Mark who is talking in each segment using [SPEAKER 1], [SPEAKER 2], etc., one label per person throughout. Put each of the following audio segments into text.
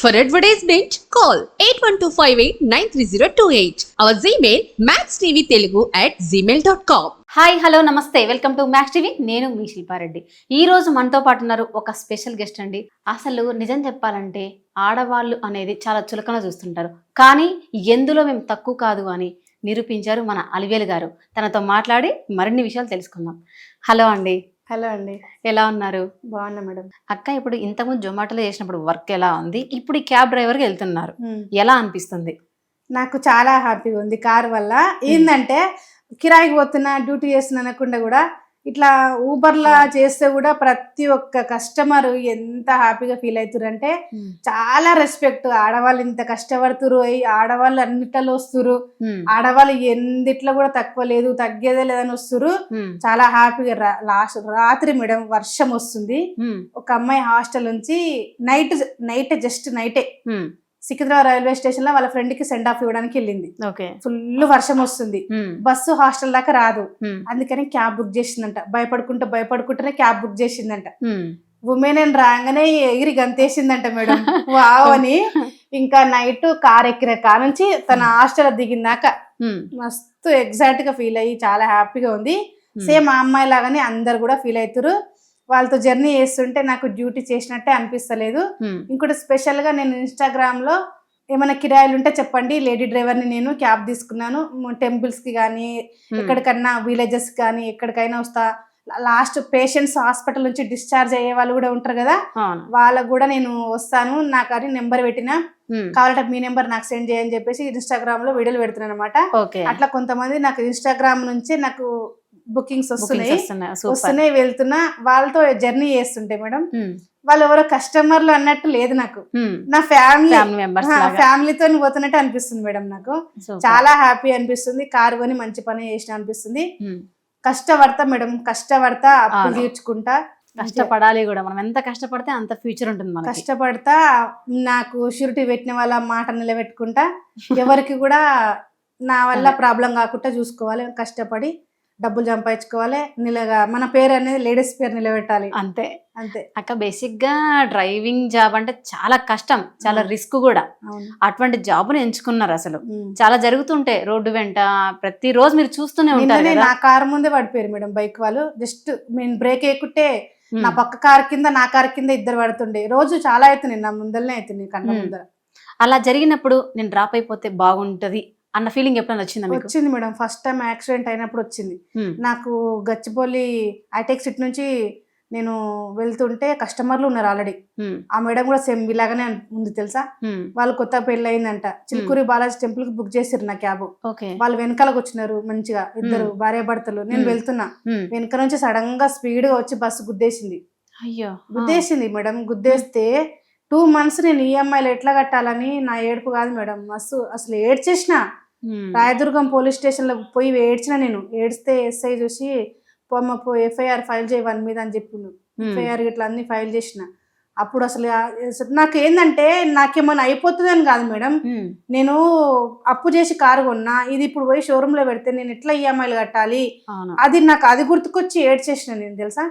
[SPEAKER 1] For advertisement, call 8125893028. Our Gmail, maxtvtelugu at gmail.com.
[SPEAKER 2] Hi hello నమస్తే. Welcome to Max TV నేను మీ శిల్పారెడ్డి. ఈ రోజు మనతో పాటు ఉన్నారు ఒక స్పెషల్ గెస్ట్ అండి. అసలు నిజం చెప్పాలంటే ఆడవాళ్ళు అనేది చాలా చులకన చూస్తుంటారు. కానీ ఎందులో మేము తక్కువ కాదు అని నిరూపించారు మన అలివేలు గారు. తనతో మాట్లాడి మరిన్ని విషయాలు తెలుసుకుందాం. హలో అండి.
[SPEAKER 3] హలో అండి.
[SPEAKER 2] ఎలా ఉన్నారు?
[SPEAKER 3] బాగున్నా మేడం.
[SPEAKER 2] అక్క ఇప్పుడు ఇంతకుముందు జొమాటోలో చేసినప్పుడు వర్క్ ఎలా ఉంది? ఇప్పుడు ఈ క్యాబ్ డ్రైవర్గా వెళ్తున్నారు. ఎలా అనిపిస్తుంది?
[SPEAKER 3] నాకు చాలా హ్యాపీగా ఉంది. కార్ వల్ల ఏంటంటే కిరాయికి పోతున్నా డ్యూటీ చేస్తున్నా అనకుండా కూడా ఇట్లా ఊబర్లా చేస్తే కూడా ప్రతి ఒక్క కస్టమర్ ఎంత హ్యాపీగా ఫీల్ అవుతారు అంటే చాలా రెస్పెక్ట్. ఆడవాళ్ళు ఇంత కష్టపడుతురు ఆడవాళ్ళు అన్నిట్లలో వస్తురు. ఆడవాళ్ళు ఎందిట్లో కూడా తక్కువ లేదు తగ్గేదే లేదని వస్తురు. చాలా హ్యాపీగా లాస్ట్ రాత్రి మేడం వర్షం వస్తుంది. ఒక అమ్మాయి హాస్టల్ నుంచి నైట్ నైట్ జస్ట్ నైటే సికింద్రాబాద్ రైల్వే స్టేషన్లో వాళ్ళ ఫ్రెండ్కి సెండ్ ఆఫ్ ఇవ్వడానికి వెళ్ళింది.
[SPEAKER 2] ఓకే.
[SPEAKER 3] ఫుల్ వర్షం వస్తుంది. బస్సు హాస్టల్ దాకా రాదు. అందుకని క్యాబ్ బుక్ చేసిందంట. భయపడుకుంటూ భయపడుకుంటూనే క్యాబ్ బుక్ చేసిందంట. ఉమెన్ అని రాగానే ఎగిరి గంతేసిందంట మేడం. వావ్ అని. ఇంకా నైట్ కార్ ఎక్కిన కార్ నుంచి తన హాస్టల్ దిగిందాక మస్తు ఎగ్జాక్ట్గా ఫీల్ అయ్యి చాలా హ్యాపీగా ఉంది. సేమ్ ఆ అమ్మాయి లాగానే అందరు కూడా ఫీల్ అవుతారు. వాళ్ళతో జర్నీ చేస్తుంటే నాకు డ్యూటీ చేసినట్టే అనిపిస్తలేదు. ఇంకోటి స్పెషల్గా నేను ఇన్స్టాగ్రామ్లో ఏమైనా కిరాయిలు ఉంటే చెప్పండి లేడీ డ్రైవర్ని నేను క్యాబ్ తీసుకున్నాను. టెంపుల్స్కి కానీ ఎక్కడికన్నా విలేజెస్ కానీ ఎక్కడికైనా వస్తా. లాస్ట్ పేషెంట్స్ హాస్పిటల్ నుంచి డిశ్చార్జ్ అయ్యే వాళ్ళు కూడా ఉంటారు కదా వాళ్ళకు కూడా నేను వస్తాను. నాకు అది నెంబర్ పెట్టిన. కావాలంటే మీ నెంబర్ నాకు సెండ్ చేయని చెప్పేసి ఇన్స్టాగ్రామ్లో వీడియోలు పెడుతున్నాను అనమాట అట్లా కొంతమంది నాకు ఇన్స్టాగ్రామ్ నుంచి నాకు బుకింగ్స్ వస్తున్నాయి
[SPEAKER 2] వస్తున్నాయి.
[SPEAKER 3] వెళ్తున్నా వాళ్ళతో జర్నీ చేస్తుంటే మేడం. వాళ్ళు ఎవరో కస్టమర్లు అన్నట్టు లేదు నాకు. నా ఫ్యామిలీ ఫ్యామిలీతో పోతున్నట్టు అనిపిస్తుంది మేడం నాకు. చాలా హ్యాపీ అనిపిస్తుంది కారు కొని మంచి పని చేసిన అనిపిస్తుంది. కష్టపడతా మేడం కష్టపడతా అప్పులు. తీర్చుకుంటా
[SPEAKER 2] కష్టపడాలి కూడా మనం ఎంత కష్టపడితే అంత ఫ్యూచర్ ఉంటుంది మనకి
[SPEAKER 3] కష్టపడతా నాకు షూరిటీ పెట్టిన వాళ్ళ మాట నిలబెట్టుకుంటా ఎవరికి కూడా నా వల్ల. ప్రాబ్లం కాకుండా చూసుకోవాలి కష్టపడి డబ్బులు సంపాదించుకోవాలి. నిలగా మన పేరు అనేది లేడీస్ పేరు నిలబెట్టాలి.
[SPEAKER 2] అంతే.
[SPEAKER 3] అంతే.
[SPEAKER 2] అక్క బేసిక్గా డ్రైవింగ్ జాబ్ అంటే చాలా కష్టం చాలా. రిస్క్ కూడా. అటువంటి జాబ్ని ఎంచుకున్నారు అసలు. చాలా జరుగుతుంటాయి రోడ్డు వెంట ప్రతి రోజు మీరు చూస్తూనే ఉంటారు
[SPEAKER 3] నా కారు ముందే పడిపోయారు మేడం బైక్ వాళ్ళు. జస్ట్ నేను బ్రేక్ వేయకుంటే. నా పక్క కార్ కింద నా కార్ కింద ఇద్దరు పడుతుండే. రోజు చాలా అవుతున్నాయి నా ముందరనే అవుతున్నాయి
[SPEAKER 2] ఉమ్.
[SPEAKER 3] ముందర.
[SPEAKER 2] అలా జరిగినప్పుడు నేను డ్రాప్ అయిపోతే బాగుంటది అన్న ఫీలింగ్ ఎప్పుడైనా వచ్చిందా మీకు?
[SPEAKER 3] వచ్చింది మేడం. ఫస్ట్ టైం యాక్సిడెంట్ అయినప్పుడు వచ్చింది. నాకు గచ్చిబౌలి హైటెక్ సిటీ నుంచి నేను వెళ్తుంటే కస్టమర్లు ఉన్నారు ఆల్రెడీ. ఆ మేడం కూడా సేమ్ ఇలాగానే ఉంది తెలుసా. వాళ్ళు కొత్త పెళ్ళి అయిందంట చిలుకూరి బాలాజీ టెంపుల్కి బుక్ చేసారు నా క్యాబ్. వాళ్ళు వెనకాలకు వచ్చినారు మంచిగా. ఇద్దరు భార్య భర్తలు. నేను. వెళ్తున్నా. వెనక నుంచి సడన్గా స్పీడ్గా వచ్చి బస్సు గుద్దేసింది.
[SPEAKER 2] అయ్యో.
[SPEAKER 3] గుద్దేసింది మేడం. గుద్దేస్తే టూ మంత్స్ నేను ఈఎంఐలు ఎట్లా కట్టాలని నా ఏడుపు కాదు మేడం. మస్తు అసలు ఏడ్చేసిన. రాయదుర్గం పోలీస్ స్టేషన్లో పోయి ఏడ్చిన నేను. ఏడిస్తే ఎస్ఐ చూసి పొమ్మ ఎఫ్ఐఆర్ ఫైల్ చేయి వన్ మీద అని చెప్పిండు.
[SPEAKER 2] ఉమ్.
[SPEAKER 3] ఎఫ్ఐఆర్ ఇట్లా అన్ని ఫైల్ చేసిన. అప్పుడు అసలు నాకు ఏంటంటే నాకేమన్నా అయిపోతుందని కాదు మేడం. నేను అప్పు చేసి కారు కొన్నా. ఇది ఇప్పుడు పోయి షోరూమ్లో పెడితే నేను ఎట్లా ఈఎంఐలు కట్టాలి? అది నాకు అది గుర్తుకొచ్చి ఏడ్చేసిన నేను తెలుసా.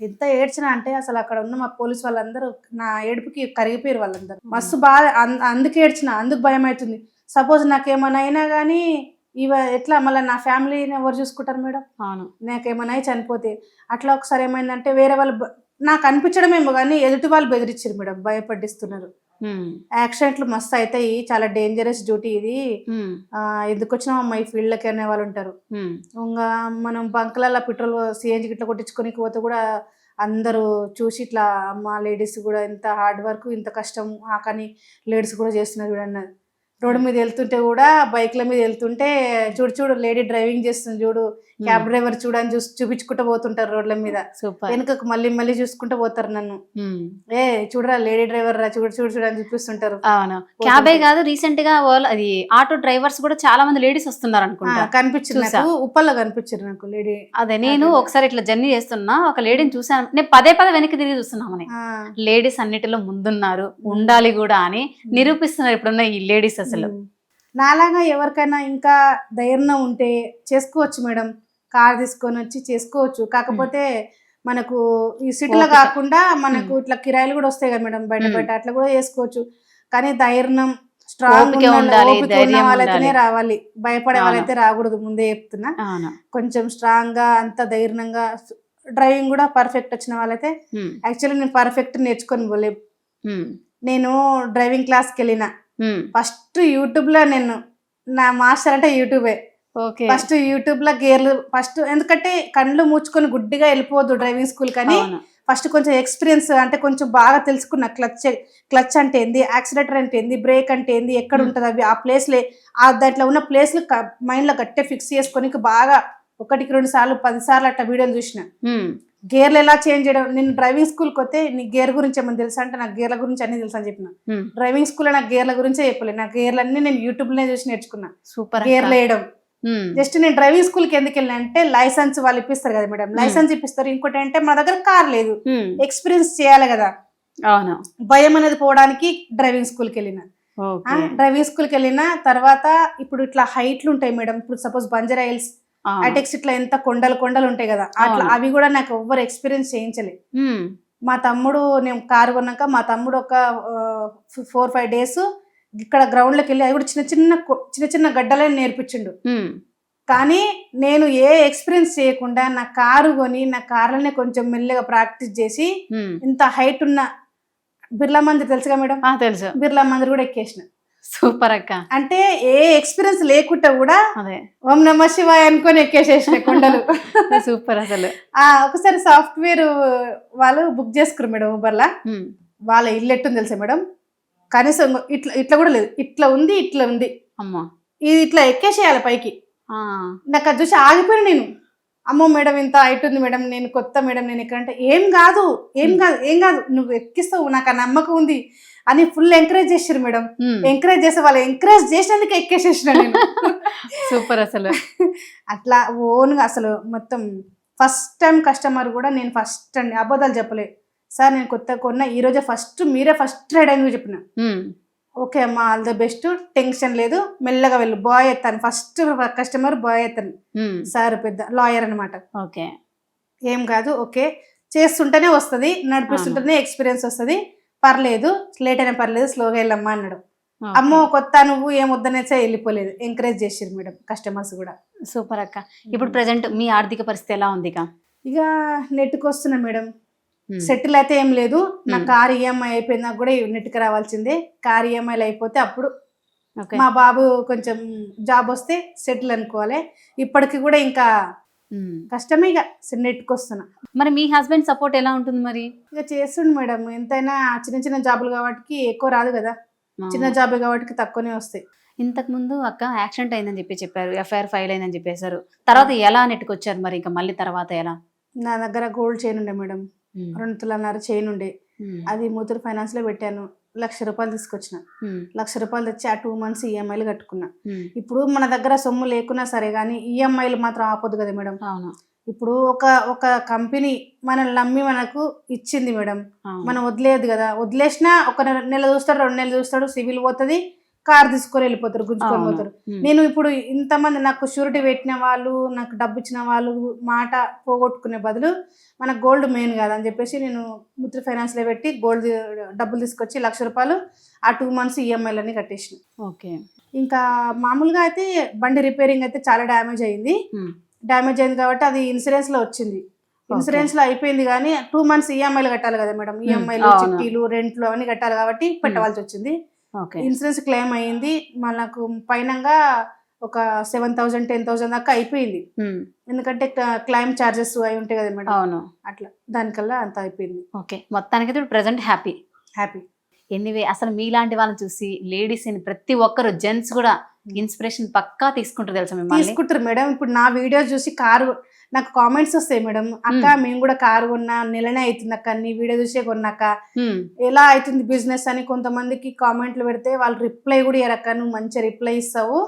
[SPEAKER 3] ఎంత ఏడ్చినా అంటే అసలు అక్కడ ఉన్న మా పోలీస్ వాళ్ళందరూ నా ఏడుపుకి కరిగిపోయారు వాళ్ళందరూ. మస్తు బాధ. అందుకు ఏడ్చిన. అందుకు భయం అవుతుంది సపోజ్ నాకేమైనా అయినా కానీ ఇవ ఎట్లా మళ్ళీ నా ఫ్యామిలీని ఎవరు చూసుకుంటారు మేడం?
[SPEAKER 2] అవును.
[SPEAKER 3] నాకేమైనా అయి చనిపోతే అట్లా ఒకసారి ఏమైందంటే వేరే వాళ్ళు నాకు అనిపించడమేమో కానీ ఎదుటి వాళ్ళు బెదిరించారు మేడం భయపడిస్తున్నారు. యాక్సిడెంట్లు మస్తు అవుతాయి చాలా డేంజరస్ డ్యూటీ ఇది. ఎందుకు వచ్చినామమ్మా ఈ ఫీల్డ్కి అనే వాళ్ళు ఉంటారు. ఇంకా మనం బంకులలో పెట్రోల్ సిఎన్జి ఇట్లా కొట్టించుకొని పోతే కూడా అందరూ చూసి ఇట్లా అమ్మ లేడీస్ కూడా ఇంత హార్డ్ వర్క్ ఇంత కష్టం ఆ కానీ లేడీస్ కూడా చేస్తున్నారు చూడన్న రోడ్డు మీద వెళ్తుంటే కూడా బైక్ల మీద వెళ్తుంటే చూడు చూడు లేడీ డ్రైవింగ్ చేస్తుంది చూడు. క్యాబ్ డ్రైవర్ చూడని చూసి చూపించుకుంటూ పోతుంటారు రోడ్ల మీద. వెనుకకు మళ్ళీ మళ్ళీ చూసుకుంటూ పోతారు నన్ను.
[SPEAKER 2] ఉమ్.
[SPEAKER 3] ఏ చూడరా లేడీ డ్రైవర్ రా చూడు చూడు చూడు అని చూపిస్తుంటారు.
[SPEAKER 2] అవును. క్యాబే కాదు రీసెంట్గా అది ఆటో డ్రైవర్స్ కూడా చాలా మంది లేడీస్ వస్తున్నారు అనుకుంటా.
[SPEAKER 3] కనిపించారు. నాకు. ఉప్పల్లో కనిపించారు నాకు లేడీ.
[SPEAKER 2] అదే నేను. ఒకసారి ఇట్లా జర్నీ చేస్తున్నా ఒక లేడీని చూసాను నేను పదే పదే వెనక్కి తిరిగి చూస్తున్నామని లేడీస్ అన్నిటిలో ముందున్నారు. ఉండాలి కూడా అని నిరూపిస్తున్నారు ఇప్పుడున్న ఈ లేడీస్ అసలు.
[SPEAKER 3] నాలాగా ఎవరికైనా ఇంకా ధైర్యం ఉంటే చేసుకోవచ్చు మేడం. కార్ తీసుకొని వచ్చి చేసుకోవచ్చు. కాకపోతే మనకు ఈ సిటీలో. కాకుండా మనకు ఇట్లా కిరాయిలు కూడా వస్తాయి కదా మేడం. బయట. బయట అట్లా కూడా చేసుకోవచ్చు. కానీ ధైర్యం స్ట్రాంగ్ వాళ్ళైతేనే. రావాలి. భయపడే. వాళ్ళైతే రాకూడదు ముందే చెప్తున్నా. కొంచెం స్ట్రాంగ్గా అంత ధైర్యంగా డ్రైవింగ్ కూడా పర్ఫెక్ట్ వచ్చిన వాళ్ళైతే యాక్చువల్లీ నేను పర్ఫెక్ట్ నేర్చుకొని పోలే. నేను డ్రైవింగ్ క్లాస్కి వెళ్ళిన. ఫస్ట్ యూట్యూబ్లో నేను నా మాస్టర్ అంటే యూట్యూబే.
[SPEAKER 2] ఓకే.
[SPEAKER 3] ఫస్ట్ యూట్యూబ్లో గేర్లు ఫస్ట్ ఎందుకంటే కళ్ళు మూచుకొని గుడ్డిగా వెళ్ళిపోవద్దు డ్రైవింగ్ స్కూల్ కానీ ఫస్ట్ కొంచెం ఎక్స్పీరియన్స్ అంటే కొంచెం బాగా తెలుసుకున్న క్లచ్ క్లచ్ అంటే ఏంది యాక్సిలేటర్ అంటే ఏంది బ్రేక్ అంటే ఏంది ఎక్కడ
[SPEAKER 2] Hmm.
[SPEAKER 3] ఉంటుంది అవి ఆ ప్లేస్లే ఆ దాంట్లో ఉన్న ప్లేస్లు మైండ్లో గట్టే ఫిక్స్ చేసుకొని బాగా ఒకటికి రెండు సార్లు పది సార్లు అట్లా వీడియోలు చూసిన. గేర్లు ఎలా చేంజ్ చేయడం? నేను డ్రైవింగ్ స్కూల్కి వస్తే నీ గేర్ గురించి ఏమన్నా తెలుసా అంటే నాకు గేర్ల గురించి అన్ని తెలుసు అని చెప్పిన. డ్రైవింగ్ స్కూల్లో నాకు గేర్ల గురించే చెప్పలేదు నా గేర్లు అన్ని నేను యూట్యూబ్లోనే చూసి నేర్చుకున్నా.
[SPEAKER 2] సూపర్
[SPEAKER 3] గేర్లు వేయడం. జస్ట్ నేను డ్రైవింగ్ స్కూల్కి ఎందుకు వెళ్ళినా అంటే లైసెన్స్ వాళ్ళు ఇప్పిస్తారు కదా మేడం. లైసెన్స్ ఇప్పిస్తారు. ఇంకోటి అంటే మన దగ్గర కార్ లేదు. ఎక్స్పీరియన్స్ చేయాలి కదా.
[SPEAKER 2] అవును.
[SPEAKER 3] భయం అనేది పోవడానికి డ్రైవింగ్ స్కూల్కి వెళ్ళిన. ఆ,
[SPEAKER 2] ఓకే
[SPEAKER 3] డ్రైవింగ్ స్కూల్కి వెళ్ళిన తర్వాత ఇప్పుడు ఇట్లా హైట్లు ఉంటాయి మేడం. ఇప్పుడు సపోజ్ బంజరా హిల్స్. అటెక్స్ ఇట్లా ఎంత కొండలు కొండలు ఉంటాయి కదా అట్లా. అవి కూడా నాకు ఎవ్వరు ఎక్స్పీరియన్స్ చేయించలే. మా తమ్ముడు నేను కారు కొన్నాక మా తమ్ముడు ఒక ఫోర్ ఫైవ్ డేస్ ఇక్కడ గ్రౌండ్లోకి వెళ్ళి అది కూడా చిన్న చిన్న చిన్న చిన్న గడ్డలే నేర్పించిండు. కానీ నేను ఏ ఎక్స్పీరియన్స్ చేయకుండా నా కారు కొని నా కార్లనే కొంచెం మెల్లగా ప్రాక్టీస్ చేసి. ఇంత హైట్ ఉన్న బిర్లా మందిర్ తెలుసుగా మేడం?
[SPEAKER 2] తెలుసు.
[SPEAKER 3] బిర్లా మందిర్ కూడా ఎక్కేసిన.
[SPEAKER 2] సూపర్ అక్క.
[SPEAKER 3] అంటే ఏ ఎక్స్పీరియన్స్ లేకుండా కూడా
[SPEAKER 2] అదే.
[SPEAKER 3] ఓం నమ శివాయ అనుకొని ఎక్కేసేసిన కొండలు.
[SPEAKER 2] సూపర్ అసలు.
[SPEAKER 3] ఆ ఒకసారి సాఫ్ట్వేర్ వాళ్ళు బుక్ చేసుకున్నారు మేడం ఊబర్లా. వాళ్ళ ఇల్లు ఎట్టుంది తెలుసా మేడం? కనీసం ఇట్లా ఇట్లా కూడా లేదు. ఇట్లా ఉంది ఇట్లా ఉంది.
[SPEAKER 2] అమ్మా.
[SPEAKER 3] ఇది ఇట్లా ఎక్కేసేయాలి పైకి. నాకు అది చూసి ఆగిపోయిన నేను. అమ్మో మేడం ఇంత ఉంది మేడం నేను కొత్త మేడం నేను ఇక్కడ అంటే ఏం కాదు ఏం కాదు ఏం కాదు. నువ్వు ఎక్కిస్తావు నాకు ఆ నమ్మకం ఉంది. అని ఫుల్ ఎంకరేజ్ చేసారు మేడం. ఎంకరేజ్ చేసే వాళ్ళు ఎంకరేజ్ చేసినందుకు ఎక్కేసేసిన నేను.
[SPEAKER 2] సూపర్ అసలు.
[SPEAKER 3] అట్లా ఓన్గా అసలు మొత్తం ఫస్ట్ టైం కస్టమర్ కూడా నేను ఫస్ట్ అండి. అబద్ధాలు చెప్పలే. సార్ నేను కొత్త కొన్నా ఈ రోజే ఫస్ట్ మీరే ఫస్ట్ రైడ్ అని చెప్పిన.
[SPEAKER 2] ఉమ్,
[SPEAKER 3] ఓకే అమ్మా ఆల్ ద బెస్ట్ టెన్షన్ లేదు. మెల్లగా వెళ్ళు. బాయ్ ఎత్తాను. ఫస్ట్ కస్టమర్ బాయ్ ఎత్తాను.
[SPEAKER 2] ఉమ్,
[SPEAKER 3] సార్ పెద్ద లాయర్ అనమాట
[SPEAKER 2] ఓకే.
[SPEAKER 3] ఏం కాదు ఓకే. చేస్తుంటేనే వస్తుంది నడిపిస్తుంటేనే ఎక్స్పీరియన్స్ వస్తుంది. పర్లేదు లేట్ అయినా పర్లేదు స్లోగా వెళ్ళమ్మా అన్నాడు. అమ్మో కొత్త నువ్వు ఏం వద్దనేసే వెళ్ళిపోలేదు. ఎంకరేజ్ చేసారు మేడం కస్టమర్స్ కూడా.
[SPEAKER 2] సూపర్ అక్క. ఇప్పుడు ప్రెసెంట్ మీ ఆర్థిక పరిస్థితి ఎలా ఉంది ఇక
[SPEAKER 3] నెట్కి వస్తున్నా మేడం. సెటిల్ అయితే ఏం లేదు. నా
[SPEAKER 2] Hmm.
[SPEAKER 3] కార్ ఈఎంఐ అయిపోయినాక కూడా నెట్కి రావాల్సిందే. కార్ ఈఎంఐలు అయిపోతే అప్పుడు మా బాబు కొంచెం జాబ్ వస్తే సెటిల్ అనుకోవాలి. ఇప్పటికి కూడా ఇంకా. కష్టమే ఇక నెట్కి వస్తున్నా
[SPEAKER 2] మరి మీ హస్బెండ్ సపోర్ట్ ఎలా ఉంటుంది మరి?
[SPEAKER 3] ఇక చేస్తుండు మేడం. ఎంతైనా చిన్న చిన్న జాబులు కాబట్టి ఎక్కువ రాదు కదా. చిన్న జాబ్ కాబట్టి తక్కువనే వస్తాయి.
[SPEAKER 2] ఇంతకు ముందు అక్క యాక్సిడెంట్ అయిందని చెప్పి చెప్పారు. ఎఫ్ఐఆర్ ఫైల్ అయిందని చెప్పేశారు. తర్వాత ఎలా నెట్టుకొచ్చారు మరి ఇంకా మళ్ళీ తర్వాత ఎలా?
[SPEAKER 3] నా దగ్గర గోల్డ్ చైన్ ఉండే మేడం. రెండు తులన్నర చైన్ ఉండే. అది మూతురు ఫైనాన్స్లో పెట్టాను. లక్ష రూపాయలు తీసుకొచ్చిన. లక్ష రూపాయలు తెచ్చి ఆ టూ మంత్స్ ఈఎంఐలు కట్టుకున్నా. ఇప్పుడు మన దగ్గర సొమ్ము లేకున్నా సరే కానీ ఈఎంఐలు మాత్రం ఆపొద్దు కదా మేడం.
[SPEAKER 2] అవును.
[SPEAKER 3] ఇప్పుడు ఒక ఒక కంపెనీ మనల్ని నమ్మి మనకు ఇచ్చింది మేడం. మనం వదిలేదు కదా. వదిలేసినా ఒక నెల నెల చూస్తాడు రెండు నెలలు చూస్తాడు సివిల్ పోతుంది. కార్ తీసుకొని వెళ్ళిపోతారు గుంజుకొని. పోతారు. నేను ఇప్పుడు ఇంతమంది నాకు షూరిటీ పెట్టిన వాళ్ళు నాకు డబ్బు ఇచ్చిన వాళ్ళు మాట పోగొట్టుకునే బదులు మనకు గోల్డ్ మెయిన్ కదా అని చెప్పేసి నేను ముత్రి ఫైనాన్స్లో పెట్టి గోల్డ్ డబ్బులు తీసుకొచ్చి లక్ష రూపాయలు ఆ టూ మంత్స్ ఈఎంఐలన్నీ కట్టేసిన.
[SPEAKER 2] ఓకే.
[SPEAKER 3] ఇంకా మామూలుగా అయితే బండి రిపేరింగ్ అయితే చాలా డ్యామేజ్ అయింది. డ్యామేజ్ అయింది కాబట్టి అది ఇన్సూరెన్స్లో వచ్చింది. ఇన్సూరెన్స్లో అయిపోయింది కానీ టూ మంత్స్ ఈఎంఐలు కట్టాలి కదా మేడం. ఈఎంఐలు
[SPEAKER 2] అవును.
[SPEAKER 3] చిట్టీలు రెంట్లు అవన్నీ కట్టాలి కాబట్టి పెట్టవలసి వచ్చింది. ఇన్సూరెన్స్ క్లెయిమ్ అయ్యింది. మనకు పైనంగా ఒక సెవెన్ థౌసండ్ టెన్ థౌసండ్ దాకా అయిపోయింది. ఎందుకంటే క్లైమ్ చార్జెస్ అవి ఉంటాయి కదా మేడం.
[SPEAKER 2] అవును.
[SPEAKER 3] అట్లా. దానికల్లా అంత అయిపోయింది.
[SPEAKER 2] ఓకే. మొత్తానికి ఇప్పుడు ప్రెసెంట్ హ్యాపీ.
[SPEAKER 3] హ్యాపీ.
[SPEAKER 2] ఎనీవే అసలు మీలాంటి వాళ్ళని చూసి లేడీస్ ప్రతి ఒక్కరు జెంట్స్ కూడా ఇన్స్పిరేషన్ పక్కా తీసుకుంటారు తెలుసా
[SPEAKER 3] తీసుకుంటారు మేడం. ఇప్పుడు నా వీడియోస్ చూసి కారు నాకు కామెంట్స్ వస్తాయి మేడం. అక్క మేము కూడా కారు కొన్నా నెలనే అవుతుంది అక్క నీ వీడియో చూసే కొన్నాక.
[SPEAKER 2] ఉమ్,
[SPEAKER 3] ఎలా అవుతుంది బిజినెస్ అని కొంతమందికి కామెంట్లు పెడితే వాళ్ళు రిప్లై కూడా ఇయ్యరక్క నువ్వు మంచి రిప్లై ఇస్తావు.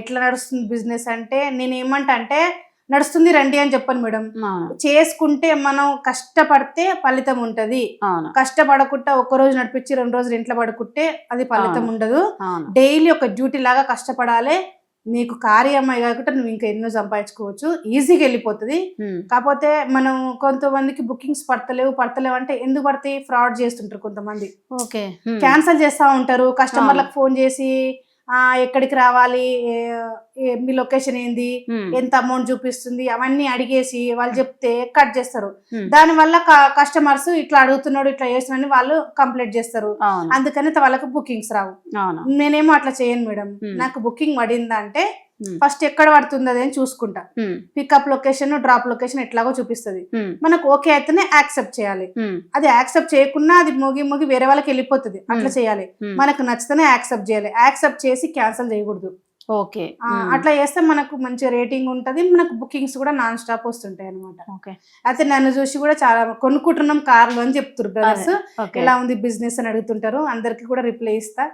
[SPEAKER 3] ఎట్లా నడుస్తుంది బిజినెస్ అంటే నేను ఏమంటా అంటే నడుస్తుంది రండి అని చెప్పాను మేడం. చేసుకుంటే మనం కష్టపడితే ఫలితం ఉంటది. కష్టపడకుండా ఒక రోజు నడిపించి రెండు రోజులు ఇంట్లో పడుకుంటే అది ఫలితం. ఉండదు. డైలీ ఒక డ్యూటీ లాగా కష్టపడాలి నీకు కార్ ఈఎంఐ కాకుండా నువ్వు ఇంకా ఎన్నో సంపాదించుకోవచ్చు. ఈజీగా వెళ్ళిపోతుంది. కాకపోతే మనం కొంతమందికి బుకింగ్స్ పడతలేవు పడతలేవు అంటే ఎందుకు పడతాయి? ఫ్రాడ్ చేస్తుంటారు కొంతమంది.
[SPEAKER 2] ఓకే.
[SPEAKER 3] క్యాన్సిల్ చేస్తా ఉంటారు. కస్టమర్లకు ఫోన్ చేసి ఎక్కడికి రావాలి? మీ లొకేషన్ ఏంది? ఎంత అమౌంట్ చూపిస్తుంది? అవన్నీ అడిగేసి వాళ్ళు చెప్తే కట్ చేస్తారు. దాని వల్ల కస్టమర్స్ ఇట్లా అడుగుతున్నాడు ఇట్లా చేస్తున్నాడు వాళ్ళు కంప్లైంట్ చేస్తారు. అందుకని వాళ్ళకి బుకింగ్స్ రావు. నేనేమో అట్లా చేయను మేడం. నాకు బుకింగ్ పడిందంటే. ఫస్ట్ ఎక్కడ పడుతుంది అది అని చూసుకుంటా. పికప్ లొకేషన్ డ్రాప్ లొకేషన్ ఎట్లాగో చూపిస్తుంది. మనకు ఓకే అయితేనే యాక్సెప్ట్ చేయాలి. అది యాక్సెప్ట్ చేయకుండా అది మోగి మోగి వేరే వాళ్ళకి వెళ్ళిపోతుంది. అట్లా. చేయాలి. మనకు నచ్చితేనే యాక్సెప్ట్ చేయాలి. యాక్సెప్ట్ చేసి క్యాన్సిల్ చేయకూడదు.
[SPEAKER 2] ఓకే.
[SPEAKER 3] అట్లా చేస్తే మనకు మంచి రేటింగ్ ఉంటది. మనకు బుకింగ్స్ కూడా నాన్ స్టాప్ వస్తుంటాయి అనమాట
[SPEAKER 2] ఓకే.
[SPEAKER 3] అయితే నన్ను చూసి కూడా చాలా కొనుక్కుంటున్నాం కార్లు అని చెప్తారు బ్రదర్స్. ఎలా ఉంది బిజినెస్ అని అడుగుతుంటారు. అందరికి కూడా రిప్లై ఇస్తా.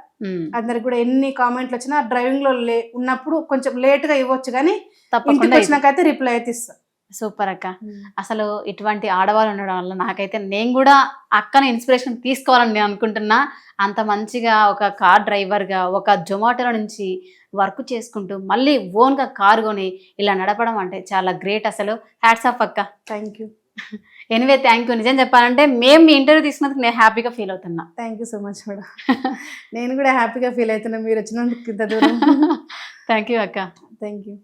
[SPEAKER 3] అందరికి కూడా ఎన్ని కామెంట్లు వచ్చినా డ్రైవింగ్లో ఉన్నప్పుడు కొంచెం లేట్గా ఇవ్వచ్చు కానీ ఇంటికి. వచ్చినాకైతే రిప్లై అయితే ఇస్తా.
[SPEAKER 2] సూపర్ అక్క. అసలు ఇటువంటి ఆడవాళ్ళు ఉండడం వల్ల నాకైతే నేను కూడా అక్కని ఇన్స్పిరేషన్ తీసుకోవాలని నేను అనుకుంటున్నా. అంత మంచిగా ఒక కార్ డ్రైవర్గా ఒక జొమాటోలో నుంచి వర్క్ చేసుకుంటూ మళ్ళీ ఓన్గా కార్ కొని ఇలా నడపడం అంటే చాలా గ్రేట్ అసలు. హ్యాట్స్ ఆఫ్ అక్క.
[SPEAKER 3] Thank you
[SPEAKER 2] anyway thank you నిజం చెప్పాలంటే మేము మీ ఇంటర్వ్యూ తీసుకున్నందుకు నేను హ్యాపీగా ఫీల్ అవుతున్నా.
[SPEAKER 3] Thank you so much madam. నేను కూడా హ్యాపీగా ఫీల్ అవుతున్నా మీరు వచ్చినందుకు ఇంత దూరం.
[SPEAKER 2] థ్యాంక్ యూ అక్క.
[SPEAKER 3] Thank you